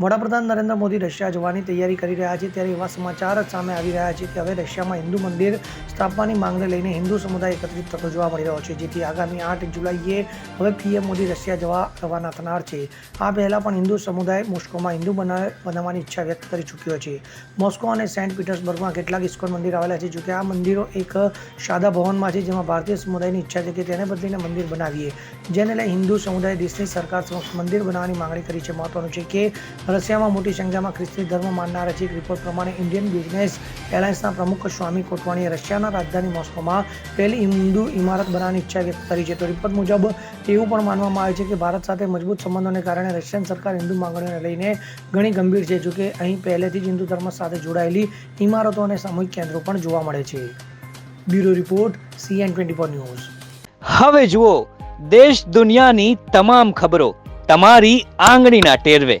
વડાપ્રધાન નરેન્દ્ર મોદી રશિયા જવાની તૈયારી કરી રહ્યા છે ત્યારે એવા સમાચાર જ સામે આવી રહ્યા છે કે હવે રશિયામાં હિન્દુ મંદિર સ્થાપવાની માંગને લઈને હિન્દુ સમુદાય એકત્રિત થતો જોવા મળી રહ્યો છે, જેથી આગામી આઠ જુલાઈએ હવે પીએમ મોદી રશિયા જવા રવાના થનાર છે. આ પહેલાં પણ હિન્દુ સમુદાય મોસ્કોમાં હિન્દુ બના- બનાવવાની ઈચ્છા વ્યક્ત કરી ચૂક્યો છે. મોસ્કો અને સેન્ટ પીટર્સબર્ગમાં કેટલાક ઇસ્કોન મંદિર આવેલા છે, જોકે આ મંદિરો એક સાદા ભવનમાં છે, જેમાં ભારતીય સમુદાયની ઈચ્છા છે કે તેને બદલીને મંદિર બનાવીએ. જેને લઈ હિન્દુ સમુદાય દેશની સરકાર સમક્ષ મંદિર બનાવવાની માંગણી કરી છે. મહત્વનું છે કે રશિયામાં મોટી સંખ્યામાં ખ્રિસ્તી ધર્મ માનનારા છે. એક રિપોર્ટ પ્રમાણે ઇન્ડિયન બિઝનેસ એલાયન્સના પ્રમુખ સ્વામી કોટવાણીએ રશિયાના રાજધાની મોસ્કોમાં પહેલી હિન્દુ ઇમારત બનાવવાની ઈચ્છા વ્યક્ત કરી છે. તો રિપોર્ટ મુજબ એવું પણ માનવામાં આવે છે કે ભારત સાથે મજબૂત સંબંધોને કારણે રશિયન સરકાર હિન્દુ માંગણીઓને લઈને ઘણી ગંભીર છે. જોકે અહીં પહેલેથી જ હિન્દુ ધર્મ સાથે જોડાયેલી ઇમારતો અને સામૂહિક કેન્દ્રો પણ જોવા મળે છે. Bureau report CN twenty four news. હવે જુઓ, દેશ દુનિયાની તમામ ખબરો તમારી આંગળીના ટેરવે.